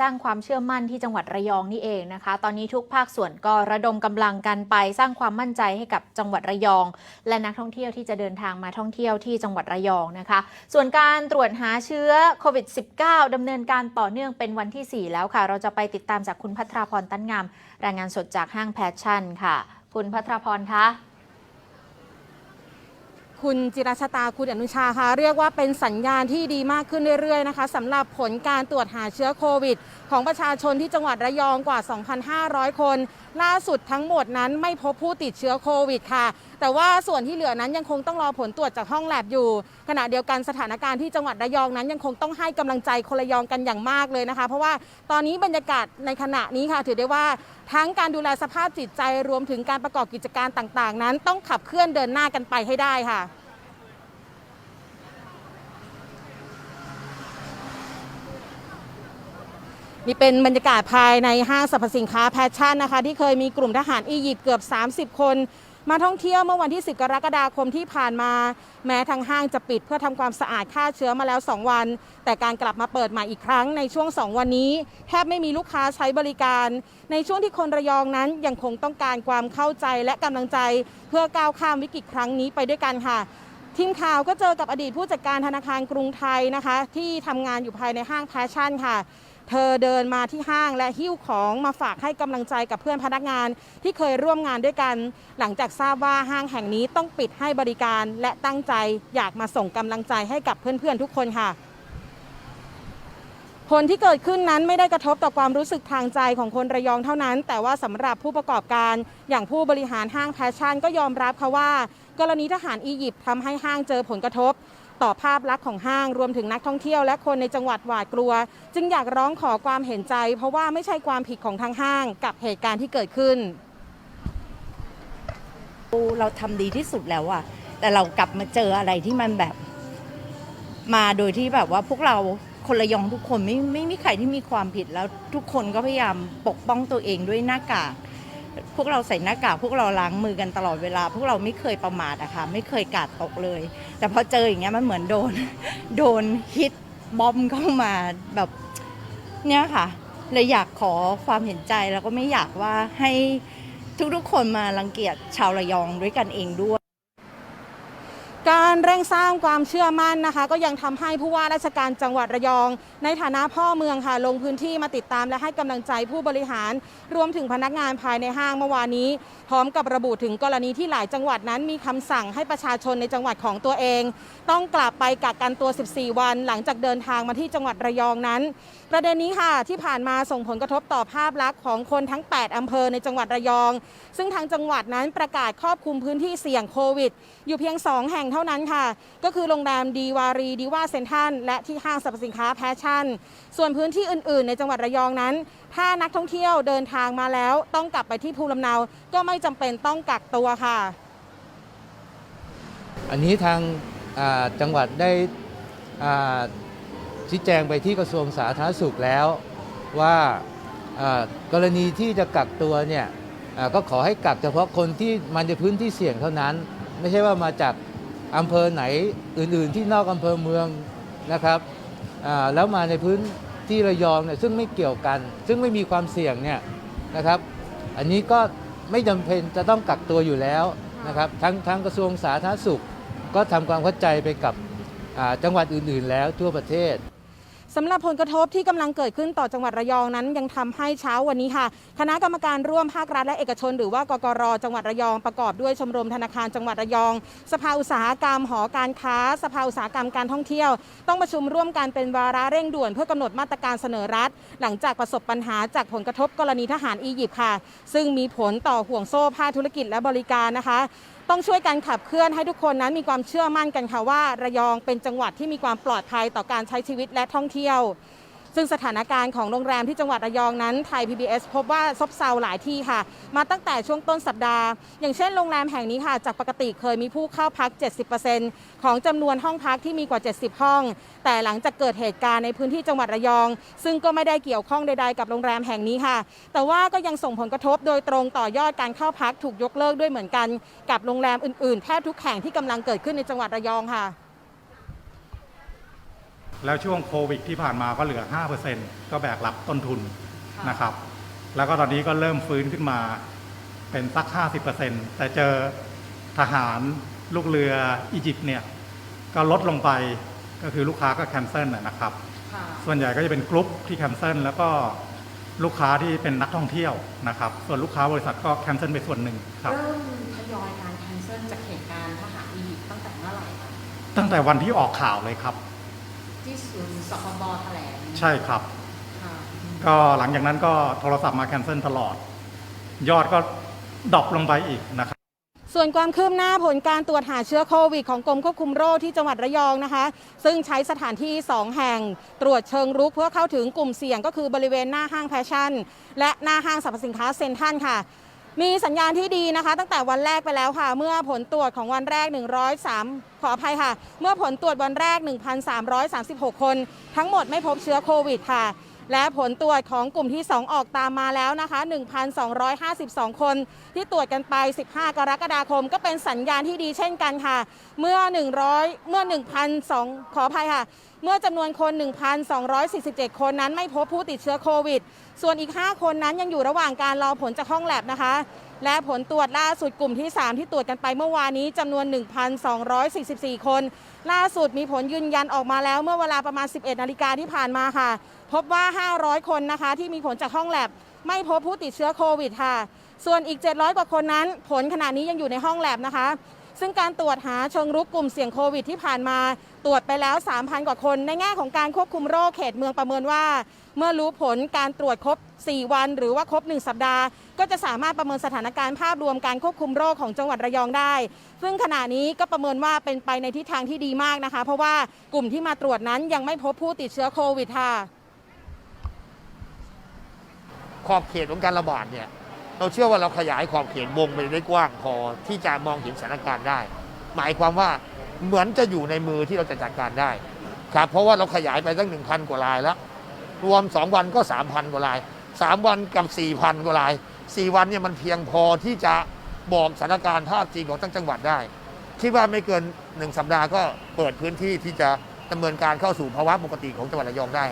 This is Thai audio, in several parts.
สร้างความเชื่อมั่นที่จังหวัดระยองนี่เองนะคะ ตอนนี้ทุกภาคส่วนก็ระดมกำลังกันไปสร้างความมั่นใจให้กับจังหวัดระยอง และนักท่องเที่ยวที่จะเดินทางมาท่องเที่ยวที่จังหวัดระยองนะคะ ส่วนการตรวจหาเชื้อโควิด -19 ดำเนินการต่อเนื่องเป็นวันที่ 4 แล้วค่ะ เราจะไปติดตามจากคุณพัทราพรตั้นงาม รายงานสดจากห้างแพชชั่นค่ะ คุณพัทราพรคะ คุณจิรชตาคุณอนุชาคะเรียกว่าเป็นสัญญาณที่ดีมากขึ้นเรื่อยๆนะคะสำหรับผลการตรวจหาเชื้อโควิดของประชาชนที่จังหวัดระยองกว่า 2,500 คน ล่าสุดทั้งหมดนั้นไม่พบผู้ติดเชื้อโควิดค่ะ แต่ว่าส่วนที่เหลือนั้นยังคงต้องรอผลตรวจจากห้องแลบอยู่ ขณะเดียวกันสถานการณ์ที่จังหวัดระยองนั้นยังคงต้องให้กำลังใจคนระยองกันอย่างมากเลยนะคะ เพราะว่าตอนนี้บรรยากาศในขณะนี้ค่ะ ถือได้ว่าทั้งการดูแลสภาพจิตใจรวมถึงการประกอบกิจการต่างๆ นั้น ต้องขับเคลื่อนเดินหน้ากันไปให้ได้ค่ะ นี่เป็นบรรยากาศภายในห้างสรรพสินค้าแพชชั่นนะคะ ที่เคยมีกลุ่มทหารอียิปต์เกือบ 30 คน มาท่องเที่ยวเมื่อวันที่ 10 กรกฎาคมที่ผ่านมา แม้ทางห้างจะปิดเพื่อทำความสะอาดฆ่าเชื้อมาแล้ว 2 วัน แต่การกลับมาเปิดใหม่อีกครั้งในช่วง 2 วันนี้ แทบไม่มีลูกค้าใช้บริการ ในช่วงที่คนระยองนั้นยังคงต้องการความเข้าใจและกำลังใจ เพื่อก้าวข้ามวิกฤตครั้งนี้ไปด้วยกันค่ะทีมข่าวก็เจอกับอดีตผู้จัดการธนาคารกรุงไทยนะคะ ที่ทำงานอยู่ภายในห้างแพชชั่นค่ะ เธอเดินมาที่ห้างและหิ้วของมาฝากให้กำลังใจกับเพื่อนพนักงานที่เคยร่วมงานด้วยกัน หลังจากทราบว่าห้างแห่งนี้ต้องปิดให้บริการ และตั้งใจอยากมาส่งกำลังใจให้กับเพื่อนๆทุกคนค่ะผลที่เกิดขึ้นนั้นไม่ได้กระทบต่อความรู้สึกทางใจของคนระยองเท่านั้น แต่ว่าสำหรับผู้ประกอบการอย่างผู้บริหารห้างแพชชั่นก็ยอมรับค่ะว่า กรณีทหารอียิปต์ทำให้ห้างเจอผลกระทบ ต่อภาพลักษณ์ของห้างรวมถึงนักท่องเที่ยวและคนในจังหวัดหวาดกลัว จึงอยากร้องขอความเห็นใจ เพราะว่าไม่ใช่ความผิดของทางห้างกับเหตุการณ์ที่เกิดขึ้น เราทำดีที่สุดแล้วอะแต่เรากลับมาเจออะไรที่มันแบบ มาโดยที่แบบว่าพวกเราคนระยองทุกคนไม่ไม่มีใครที่มีความผิดแล้วทุกคนก็พยายามปกป้องตัวเองด้วยหน้ากาก พวกเราใส่หน้ากากพวกเราล้างมือกันตลอดเวลา พวกเราไม่เคยประมาทอะค่ะไม่เคยกาดตกเลย แต่พอเจออย่างเงี้ยมันเหมือนโดนโดนฮิตบอมเข้ามาแบบเนี่ยค่ะเลยอยากขอความเห็นใจแล้วก็ไม่อยากว่าให้ทุกๆคนมารังเกียจชาวระยองด้วยกันเองด้วย การเร่งสร้างความเชื่อมั่นนะคะ ก็ยังทำให้ผู้ว่าราชการจังหวัดระยอง ในฐานะพ่อเมืองค่ะลงพื้นที่มาติดตามและให้กำลังใจผู้บริหาร รวมถึงพนักงานภายในห้างเมื่อวานนี้ พร้อมกับระบุถึงกรณีที่หลายจังหวัดนั้น มีคำสั่งให้ประชาชนในจังหวัดของตัวเอง ต้องกลับไปกักกันตัว 14 วัน หลังจากเดินทางมาที่จังหวัดระยองนั้น ประเด็นนี้ค่ะที่ผ่านมาส่งผลกระทบต่อภาพลักษณ์ของคนทั้ง 8อำเภอในจังหวัดระยอง ซึ่งทางจังหวัดนั้นประกาศครอบคลุมพื้นที่เสี่ยงโควิด อยู่เพียง 2 แห่งเท่านั้นค่ะ ก็คือโรงแรมดีวารีดีว่าเซนทันและที่ห้างสรรพสินค้าแพชชั่น ส่วนพื้นที่อื่น ๆ ในจังหวัดระยองนั้น ถ้านักท่องเที่ยวเดินทางมาแล้วต้องกลับไปที่ภูมิลำเนา ก็ไม่จำเป็นต้องกักตัวค่ะ อันนี้ทางจังหวัดได้ชี้แจงไปที่กระทรวงสาธารณสุขแล้วว่ากรณีที่จะกักตัวเนี่ยก็ขอให้กักเฉพาะคนที่มาในพื้นที่เสี่ยงเท่านั้น ไม่ใช่ว่ามาจาก อำเภอไหนอื่นๆที่นอกอำเภอเมืองนะครับแล้วมาในพื้นที่ระยองเนี่ยซึ่งไม่เกี่ยวกัน ซึ่งไม่มีความเสี่ยงเนี่ยนะครับ อันนี้ก็ไม่จำเป็นจะต้องกักตัวอยู่แล้วนะครับทั้งทั้งกระทรวงสาธารณสุข ก็ทำความเข้าใจไปกับจังหวัดอื่นๆ แล้วทั่วประเทศ สำหรับผลกระทบที่กำลังเกิดขึ้นต่อจังหวัดระยองนั้น ยังทำให้เช้าวันนี้ค่ะ คณะกรรมการร่วมภาครัฐและเอกชน หรือว่ากกรจังหวัดระยองประกอบด้วยชมรมธนาคารจังหวัดระยอง สภาอุตสาหกรรมหอการค้า สภาอุตสาหกรรมการท่องเที่ยว ต้องประชุมร่วมกันเป็นวาระเร่งด่วนเพื่อกำหนดมาตรการเสนอรัฐ หลังจากประสบปัญหาจากผลกระทบกรณีทหารอียิปต์ค่ะ ซึ่งมีผลต่อห่วงโซ่ภาคธุรกิจและบริการนะคะต้องช่วยกันขับเคลื่อนให้ทุกคนนั้นมีความเชื่อมั่นกันค่ะว่า ระยองเป็นจังหวัดที่มีความปลอดภัยต่อการใช้ชีวิตและท่องเที่ยว ซึ่งสถานการณ์ของโรงแรมที่จังหวัดระยองนั้นไทย PBS พบว่าซบเซาหลายที่ค่ะ มาตั้งแต่ช่วงต้นสัปดาห์ อย่างเช่นโรงแรมแห่งนี้ค่ะ จากปกติเคยมีผู้เข้าพัก 70%ของจำนวนห้องพักที่มีกว่า 70 ห้อง แต่หลังจากเกิดเหตุการณ์ในพื้นที่จังหวัดระยอง ซึ่งก็ไม่ได้เกี่ยวข้องใดๆกับโรงแรมแห่งนี้ค่ะ แต่ว่าก็ยังส่งผลกระทบโดยตรงต่อยอดการเข้าพักถูกยกเลิกด้วยเหมือนกัน กับโรงแรมอื่นๆแทบทุกแห่งที่กำลังเกิดขึ้นในจังหวัดระยองค่ะ แล้วช่วงโควิดที่ผ่านมาก็เหลือ 5%ก็แบกรับต้นทุนนะครับ แล้วก็ตอนนี้ก็เริ่มฟื้นขึ้นมาเป็นสัก 50%แต่เจอทหารลูกเรืออียิปต์เนี่ยก็ลดลงไปก็คือลูกค้าก็แคนเซิลนะครับ ส่วนใหญ่ก็จะเป็นกรุ๊ปที่แคนเซิลแล้วก็ลูกค้าที่เป็นนักท่องเที่ยวนะครับ ส่วนลูกค้าบริษัทก็แคนเซิลไปส่วนหนึ่งครับเริ่มทยอยการแคนเซิลจากเหตุการณ์ทหารอียิปต์ตั้งแต่เมื่อไหร่คะตั้งแต่วันที่ออกข่าวเลยครับ ที่ศูนย์สคบแถลงใช่ครับ ค่ะก็หลังจากนั้นก็โทรศัพท์มาแคนเซิลตลอด ยอดก็ดรอปลงไปอีกนะครับ ส่วนความคืบหน้าผลการตรวจหาเชื้อโควิดของกรมควบคุมโรคที่จังหวัดระยองนะคะ ซึ่งใช้สถานที่ 2 แห่งตรวจเชิงรุกเพื่อเข้าถึงกลุ่มเสี่ยงก็คือบริเวณหน้าห้างแฟชั่น และหน้าห้างสรรพสินค้าเซ็นทรัลค่ะ มีสัญญาณที่ดีนะคะ ตั้งแต่วันแรกไปแล้วค่ะ เมื่อผลตรวจของวันแรก 103 ขออภัยค่ะ เมื่อผลตรวจวันแรก 1,336 คน ทั้งหมดไม่พบเชื้อโควิดค่ะ และผลตรวจของกลุ่มที่ 2 ออกตามมาแล้วนะคะ 1,252 คนที่ตรวจกันไป 15 กรกฎาคม ก็เป็นสัญญาณที่ดีเช่นกันค่ะ เมื่อ 100 เมื่อ 1,002 ขออภัยค่ะ เมื่อจำนวนคน 1,247 คนนั้นไม่พบผู้ติดเชื้อโควิด ส่วนอีก 5 คนนั้นยังอยู่ระหว่างการรอผลจากห้องแลบนะคะ และผลตรวจล่าสุดกลุ่มที่ 3 ที่ตรวจกันไปเมื่อวานนี้จำนวน 1,244 คน ล่าสุดมีผลยืนยันออกมาแล้วเมื่อเวลาประมาณ 11 นาฬิกาที่ผ่านมาค่ะ พบว่า 500 คนนะคะ ที่มีผลจากห้องแลบไม่พบผู้ติดเชื้อโควิดค่ะ ส่วนอีก 700 กว่าคนนั้น ผลขณะนี้ยังอยู่ในห้องแลบนะคะ ซึ่งการตรวจหาเชิงรุกกลุ่มเสี่ยงโควิดที่ผ่านมาตรวจไปแล้ว 3,000 กว่าคน ในแง่ของการควบคุมโรคเขตเมืองประเมินว่า เมื่อรู้ผลการตรวจครบ 4 วัน หรือว่าครบ 1 สัปดาห์ ก็จะสามารถประเมินสถานการณ์ภาพรวมการควบคุมโรคของจังหวัดระยองได้ ซึ่งขณะนี้ก็ประเมินว่าเป็นไปในทิศทางที่ดีมากนะคะ เพราะว่ากลุ่มที่มาตรวจนั้นยังไม่พบผู้ติดเชื้อโควิดค่ะขอบเขตของการระบาดเนี่ย เราเชื่อว่าเราขยายขอบเขตวงไปได้กว้างพอที่จะมองเห็นสถานการณ์ได้ หมายความว่าเหมือนจะอยู่ในมือที่เราจะจัดการได้ครับเพราะว่าเราขยายไปตั้ง1,000 กว่ารายแล้วรวม 2 วันก็ 3,000 กว่าราย 3 วันกับ 4,000 กว่าราย 4 วันเนี่ยมันเพียงพอที่จะบอกสถานการณ์ภาพจริงของทั้งจังหวัดได้คิดว่าไม่เกิน 1 สัปดาห์ก็เปิดพื้นที่ที่จะดำเนินการเข้าสู่ภาวะปกติของจังหวัดระยองได้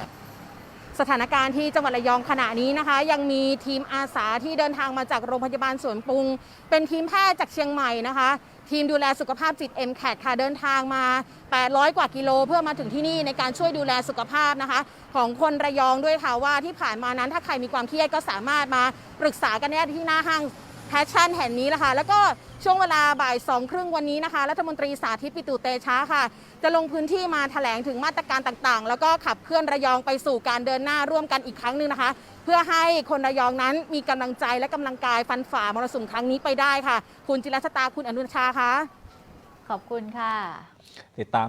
สถานการณ์ที่จังหวัดระยองขณะนี้นะคะ ยังมีทีมอาสาที่เดินทางมาจากโรงพยาบาลสวนปรุง เป็นทีมแพทย์จากเชียงใหม่นะคะ ทีมดูแลสุขภาพจิต m c a t ค่ะเดินทางมา 800 กว่ากิโล เพื่อมาถึงที่นี่ในการช่วยดูแลสุขภาพนะคะ ของคนระยองด้วยค่ะว่าที่ผ่านมานั้นถ้าใครมีความเครียดก็สามารถมาปรึกษากันได้ที่หน้าห้าง แพชชั่นแห่งนี้แหละค่ะแล้วก็ช่วงเวลาบ่ายสองครึ่งวันนี้นะคะ รัฐมนตรีสาธิตปิตุเตชะค่ะ จะลงพื้นที่มาแถลงถึงมาตรการต่างๆ แล้วก็ขับเคลื่อนระยองไปสู่การเดินหน้าร่วมกันอีกครั้งหนึ่งนะคะ เพื่อให้คนระยองนั้นมีกำลังใจและกำลังกายฟันฝ่ามรสุมครั้งนี้ไปได้ค่ะ คุณจิรัชตาคุณอนุชาคะขอบคุณค่ะ ติดตาม